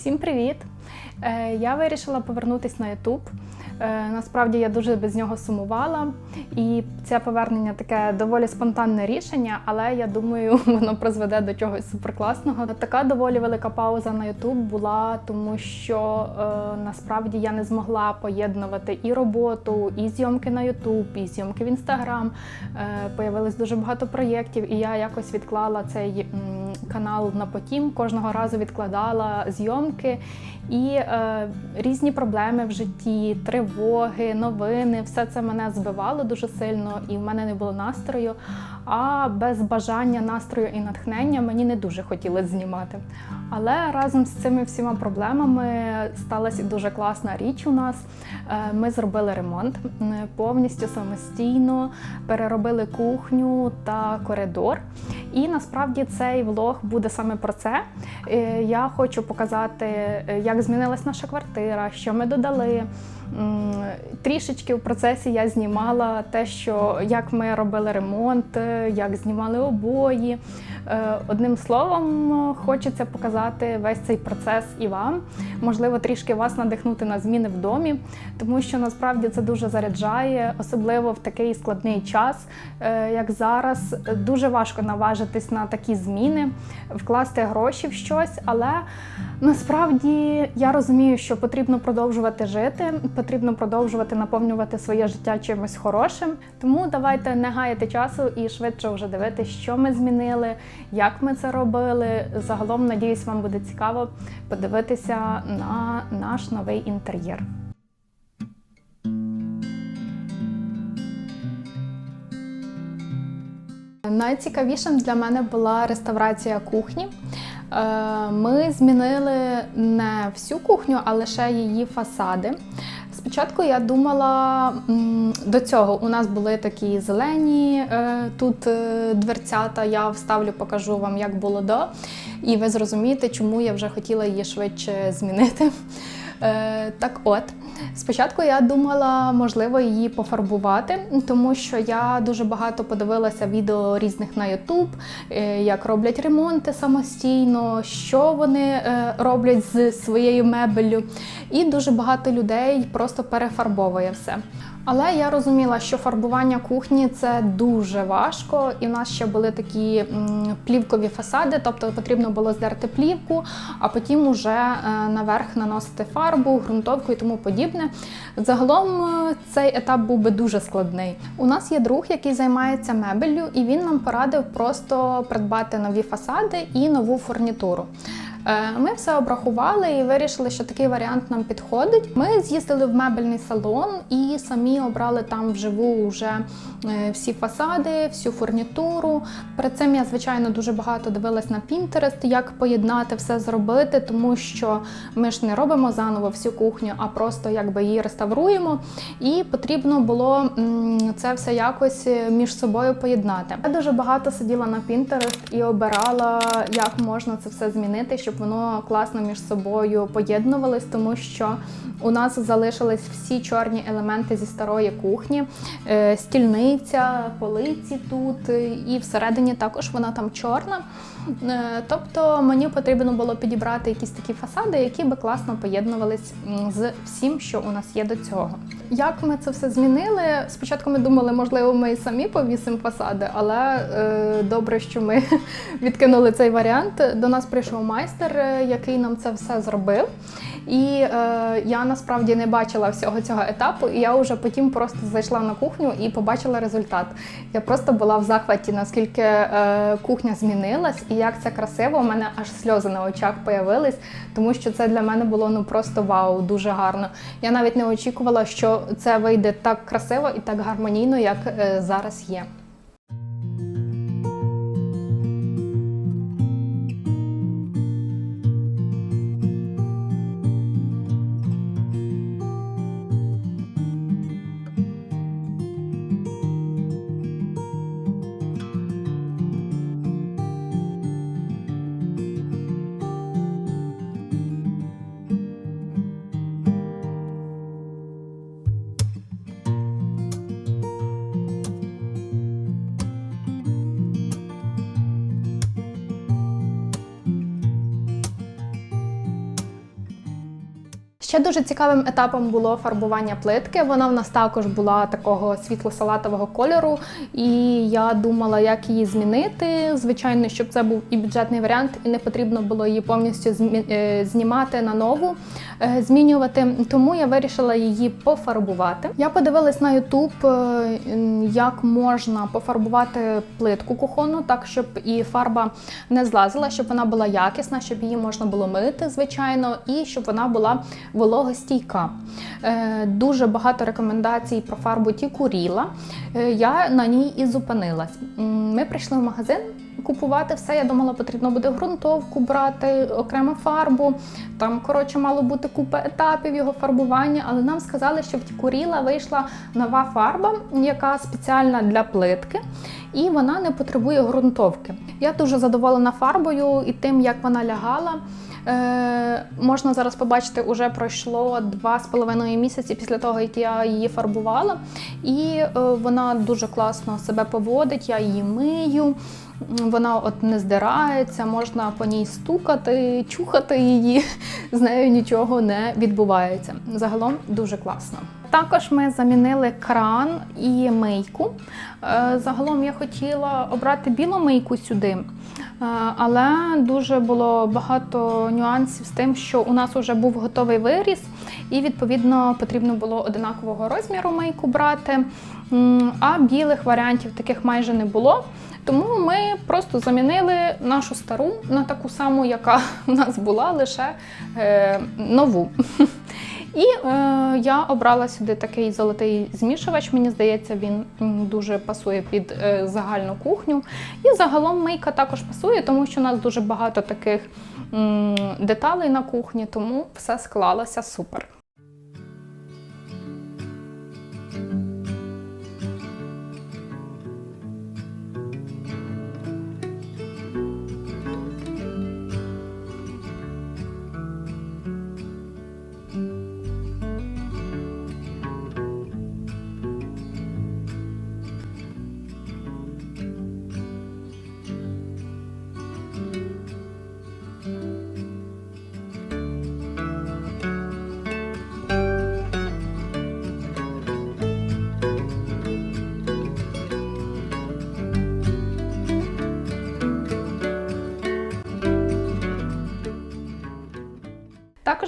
Всім привіт! Е, Я вирішила повернутися на YouTube. Е, Насправді я дуже без нього сумувала, і це повернення таке доволі спонтанне рішення, але я думаю, воно призведе до чогось суперкласного. Така доволі велика пауза на YouTube була, тому що е, насправді я не змогла поєднувати і роботу, і зйомки на YouTube, і зйомки в Instagram. Е, Появилось дуже багато проєктів, і я якось відклала цей канал на потім. Кожного разу відкладала зйомки і е, різні проблеми в житті, тривоги, новини. Все це мене збивало дуже сильно, і в мене не було настрою. А без бажання, настрою і натхнення мені не дуже хотілося знімати. Але разом з цими всіма проблемами сталася дуже класна річ у нас. Е, Ми зробили ремонт повністю самостійно, переробили кухню та коридор. І насправді цей влог буде саме про це. Е, Я хочу показати, е, як змінилась наша квартира, що ми додали. Трішечки в процесі я знімала те, що як ми робили ремонт, е, як знімали обої. Е, Одним словом, хочеться показати весь цей процес і вам. Можливо, трішки вас надихнути на зміни в домі, тому що насправді це дуже заряджає, особливо в такий складний час, е, як зараз. Дуже важко наважитись на такі зміни, вкласти гроші в щось, але насправді я розумію, що потрібно продовжувати жити, потрібно продовжувати наповнювати своє життя чимось хорошим. Тому давайте не гаяти часу і швидше вже дивитися, що ми змінили, як ми це робили. Загалом, надіюсь, вам буде цікаво подивитися на наш новий інтер'єр. Найцікавішим для мене була реставрація кухні. Е, Ми змінили не всю кухню, а лише її фасади. Спочатку я думала до цього у нас були такі зелені е, тут е, дверцята. Я вставлю, покажу вам, як було до. І ви зрозумієте, чому я вже хотіла її швидше змінити. Е, Так от, спочатку я думала, можливо, її пофарбувати, тому що я дуже багато подивилася відео різних на YouTube, е, як роблять ремонти самостійно, що вони е, роблять з своєю мебеллю. І дуже багато людей просто перефарбовує все. Але я розуміла, що фарбування кухні це дуже важко, і в нас ще були такі плівкові фасади, тобто потрібно було здерти плівку, а потім уже е, наверх наносити фарбу, ґрунтовку і тому подібне. Загалом е, цей етап був би дуже складний. У нас є друг, який займається мебеллю, і він нам порадив просто придбати нові фасади і нову фурнітуру. Е, Ми все обрахували і вирішили, що такий варіант нам підходить. Ми з'їздили в мебельний салон і самі обрали там вживу вже е, всі фасади, всю фурнітуру. Перед цим я, звичайно, дуже багато дивилась на Pinterest, як поєднати все зробити, тому що ми ж не робимо заново всю кухню, а просто якби її реставруємо. І потрібно було це все якось е, між собою поєднати. Я дуже багато сиділа на Pinterest і обирала, як можна це все змінити, щоб воно класно між собою поєднувалось, тому що у нас залишились всі чорні елементи зі старої кухні, Е, стільниця, полиці тут, е, і всередині також вона там чорна. Е, Тобто мені потрібно було підібрати якісь такі фасади, які би класно поєднувались з всім, що у нас є до цього. Як ми це все змінили? Спочатку ми думали, можливо, ми і самі повісимо фасади, але е, добре, що ми відкинули цей варіант. До нас прийшов майстер, е, який нам це все зробив. І е, я насправді не бачила всього цього етапу, і я вже потім просто зайшла на кухню і побачила результат. Я просто була в захваті, наскільки е, кухня змінилась, і як це красиво. У мене аж сльози на очах появились, тому що це для мене було ну просто вау, дуже гарно. Я навіть не очікувала, що це вийде так красиво і так гармонійно, як е, зараз є. Ще дуже цікавим етапом було фарбування плитки. Вона в нас також була такого світло-салатового кольору, і я думала, як її змінити. Звичайно, щоб це був і бюджетний варіант, і не потрібно було її повністю е, знімати на нову, е, змінювати. Тому я вирішила її пофарбувати. Я подивилась на YouTube, е, як можна пофарбувати плитку кухонну, так щоб і фарба не злазила, щоб вона була якісна, щоб її можна було мити, звичайно, і щоб вона була вологостійка. Е, Дуже багато рекомендацій про фарбу Тікуріла. Е, Я на ній і зупинилась. Ми прийшли в магазин купувати все. Я думала, потрібно буде ґрунтовку брати, окрему фарбу. Там, коротше, мало бути купа етапів його фарбування, але нам сказали, що в Тікуріла вийшла нова фарба, яка спеціальна для плитки, і вона не потребує ґрунтовки. Я дуже задоволена фарбою і тим, як вона лягала. Е, можна зараз побачити, уже пройшло два з половиною місяці після того, як я її фарбувала, і е, вона дуже класно себе поводить. Я її мию. Вона от не здирається, можна по ній стукати, чухати її. З нею нічого не відбувається. Загалом дуже класно. Також ми замінили кран і мийку. Е, Загалом я хотіла обрати білу мийку сюди, е, але дуже було багато нюансів з тим, що у нас вже був готовий виріз, і відповідно потрібно було одинакового розміру мийку брати. А білих варіантів таких майже не було. Тому ми просто замінили нашу стару на таку саму, яка у нас була, лише е, нову. І е, я обрала сюди такий золотий змішувач. Мені здається, він дуже пасує під е, загальну кухню. І загалом мийка також пасує, тому що у нас дуже багато таких м, деталей на кухні, тому все склалося супер.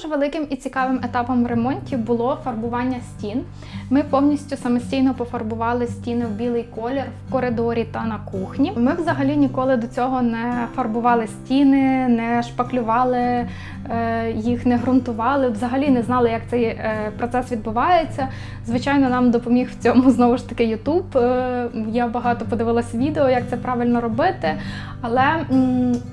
Також великим і цікавим етапом в ремонті було фарбування стін. Ми повністю самостійно пофарбували стіни в білий колір в коридорі та на кухні. Ми взагалі ніколи до цього не фарбували стіни, не шпаклювали е, їх, не ґрунтували. Взагалі не знали, як цей е, процес відбувається. Звичайно, нам допоміг в цьому знову ж таки YouTube. Е, Я багато подивилася відео, як це правильно робити. Але,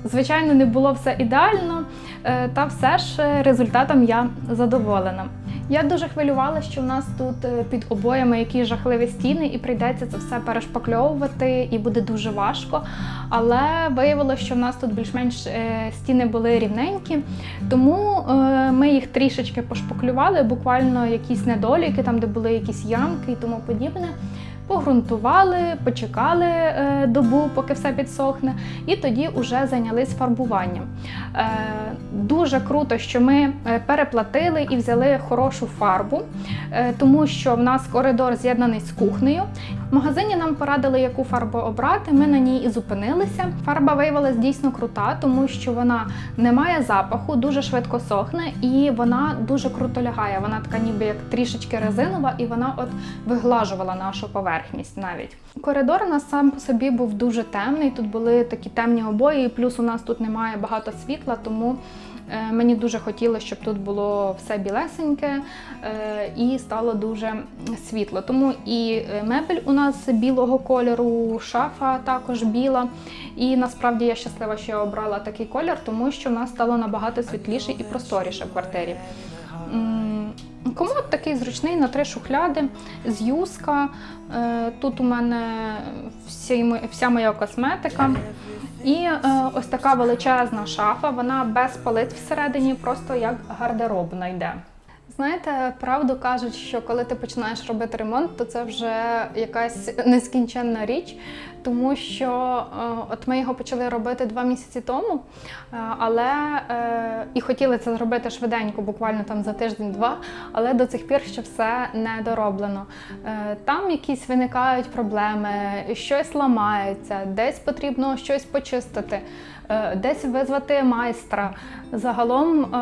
звичайно, не було все ідеально. Е, Та все ж е, результатом я задоволена. Я дуже хвилювалася, що в нас тут е, під обоями які жахливі стіни, і прийдеться це все перешпакльовувати, і буде дуже важко. Але виявилося, що в нас тут більш-менш стіни були рівненькі, тому ми їх трішечки пошпаклювали, буквально якісь недоліки, там де були якісь ямки і тому подібне. Погрунтували, почекали е, добу, поки все підсохне, і тоді вже зайнялись фарбуванням. Е, дуже круто, що ми е, переплатили і взяли хорошу фарбу, тому що в нас коридор з'єднаний з кухнею. В магазині нам порадили, яку фарбу обрати. Ми на ній і зупинилися. Фарба виявилась дійсно крута, тому що вона не має запаху, дуже швидко сохне і вона дуже круто лягає. Вона така, ніби як трішечки резинова, і вона от виглажувала нашу поверхність навіть. Коридор у нас сам по собі був дуже темний. Тут були такі темні обої, плюс у нас тут немає багато світла, тому. Е, Мені дуже хотілося, щоб тут було все білесеньке е, і стало дуже світло. Тому і е, мебель у нас білого кольору, шафа також біла. І насправді я щаслива, що я обрала такий колір, тому що в нас стало набагато світліше і просторіше в квартирі. Комод такий зручний на три шухляди з юска. Е, Тут у мене вся моя косметика. І е, ось така величезна шафа, вона без полиць всередині, просто як гардеробна йде. Знаєте, правду кажуть, що коли ти починаєш робити ремонт, то це вже якась нескінченна річ, тому що е, от ми його почали робити два місяці тому, е, але е, і хотіли це зробити швиденько, буквально там за тиждень-два, але до цих пір ще все не дороблено. Там якісь виникають проблеми, щось ламається, десь потрібно щось почистити, десь визвати майстра. Загалом.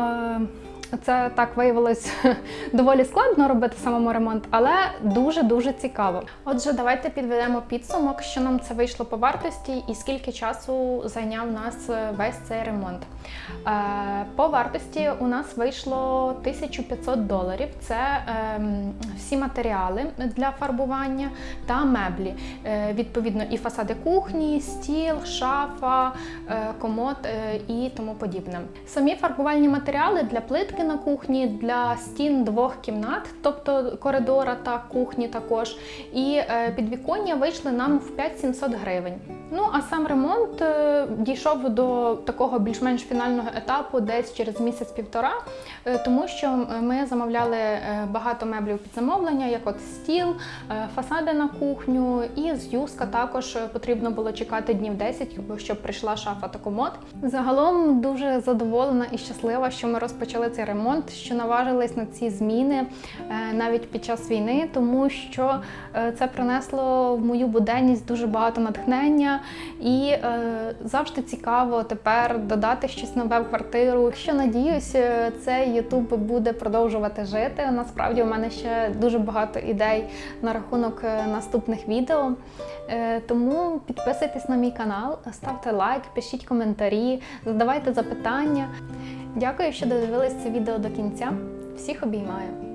Е, це так виявилось доволі складно робити самому ремонт, але дуже дуже цікаво. Отже, давайте підведемо підсумок, що нам це вийшло по вартості і скільки часу зайняв нас весь цей ремонт. Е, По вартості у нас вийшло 1500 доларів. Це ем, всі матеріали для фарбування та меблі. Е, Відповідно, і фасади кухні, стіл, шафа, е, комод е, і тому подібне. Самі фарбувальні матеріали для плитки на кухні, для стін двох кімнат, тобто коридора та кухні також. І е, підвіконня вийшли нам в 5700 гривень. Ну а сам ремонт е, дійшов до такого більш-менш фінального етапу десь через місяць-півтора, е, тому що ми замовляли е, багато меблів під замовлення, як от стіл, фасади на кухню, і з юска також потрібно було чекати днів 10, щоб прийшла шафа та комод. Загалом дуже задоволена і щаслива, що ми розпочали цей ремонт, що наважились на ці зміни навіть під час війни, тому що це принесло в мою буденність дуже багато натхнення і е, завжди цікаво тепер додати щось нове в квартиру. Що надіюсь, е, цей YouTube буде продовжувати жити. Насправді у мене ще дуже багато ідей на рахунок е, наступних відео. Е, Тому підписуйтесь на мій канал, ставте лайк, пишіть коментарі, задавайте запитання. Дякую, що додивились це відео до кінця. Всіх обіймаю!